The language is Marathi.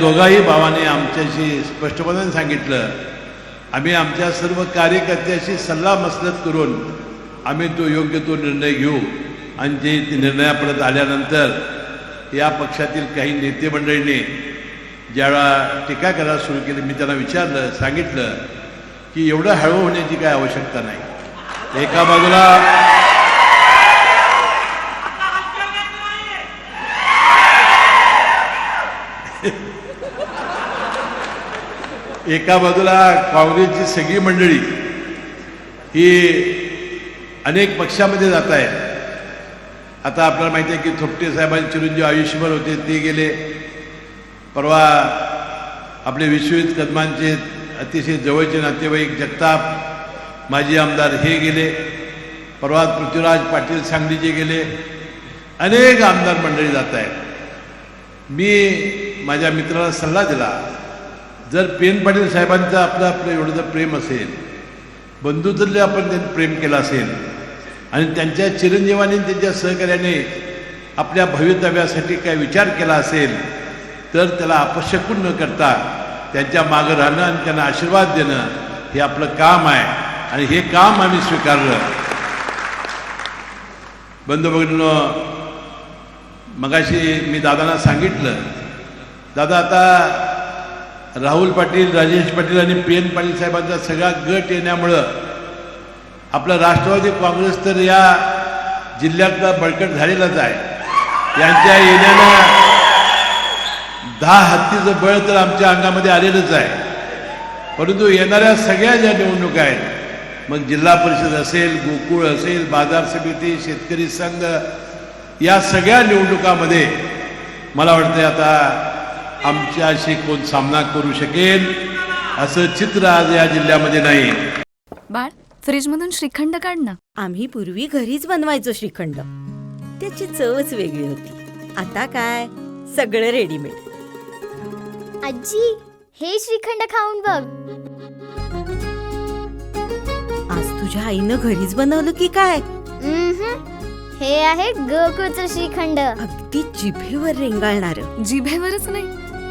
दोघाही भावाने आमच्याशी स्पष्टपणे सांगितलं. आम्ही आमच्या सर्व कार्यकर्त्याशी सल्ला मसलत करून आम्ही तो योग्य तो निर्णय घेऊ. आणि जे निर्णयापर्यंत आल्यानंतर या पक्षातील काही नेते मंडळींनी ज्यावेळा टीका करायला सुरू केली मी त्यांना विचारलं सांगितलं की एवढं हळू होण्याची काय आवश्यकता नाही. एका बाजूला एका बाजूला काँग्रेसची सगळी मंडळी ही अनेक पक्षामध्ये जात आहे आता आपल्याला माहिती आहे की थोपटे साहेबांचे चिरंजीव आयुष्यभर होते ते गेले. परवा आपले विश्वजित कदमांचे अतिशय जवळचे नातेवाईक जगताप माजी आमदार हे गेले. परवा पृथ्वीराज पाटील सांगलीचे गेले. अनेक आमदार मंडळी जात आहेत. मी माझ्या मित्राला सल्ला दिला. जर पेन पाटील साहेबांचं आपलं आपलं एवढं जर प्रेम असेल बंधुत्वले आपण त्यांनी प्रेम केलं असेल आणि त्यांच्या चिरंजीवाने त्यांच्या सहकार्याने आपल्या भवितव्यासाठी काय विचार केला असेल तर त्याला अपशकून न करता त्यांच्या मागं राहणं आणि त्यांना आशीर्वाद देणं हे आपलं काम आहे. आणि हे काम आम्ही स्वीकारलं. बंधू भगिनीनो मगाशी मी दादांना सांगितलं दादा आता राहुल पाटील राजेश पाटील आणि पी एन पाटील साहेबांचा सगळा गट येण्यामुळं आपलं राष्ट्रवादी काँग्रेस तर या जिल्ह्यातला बळकट झालेलाच आहे. यांच्या येण्यानं दहा हत्तीचं बळ तर आमच्या अंगामध्ये आलेलंच आहे. परंतु येणाऱ्या सगळ्या ज्या निवडणुका आहेत मग जिल्हा परिषद असेल गोकुळ असेल बाजार समिती शेतकरी संघ या सगळ्या निवडणुकामध्ये मला वाटतं आता आमच्याशी कोण सामना करू शकेल असं चित्र आज या जिल्ह्यामध्ये नाही. बाळ फ्रीजमधून श्रीखंड काढ ना. आम्ही पूर्वी घरीच बनवायचो श्रीखंड. त्याची चवच वेगळी होती. आता काय? सगळं रेडीमेड आजी हे श्रीखंड खाऊन बघ. आज तुझ्या आईनं घरीच बनवलं की काय. हे आहे गोकुळचं श्रीखंड. अगदी जिभेवर रेंगाळणार. जिभेवरच नाही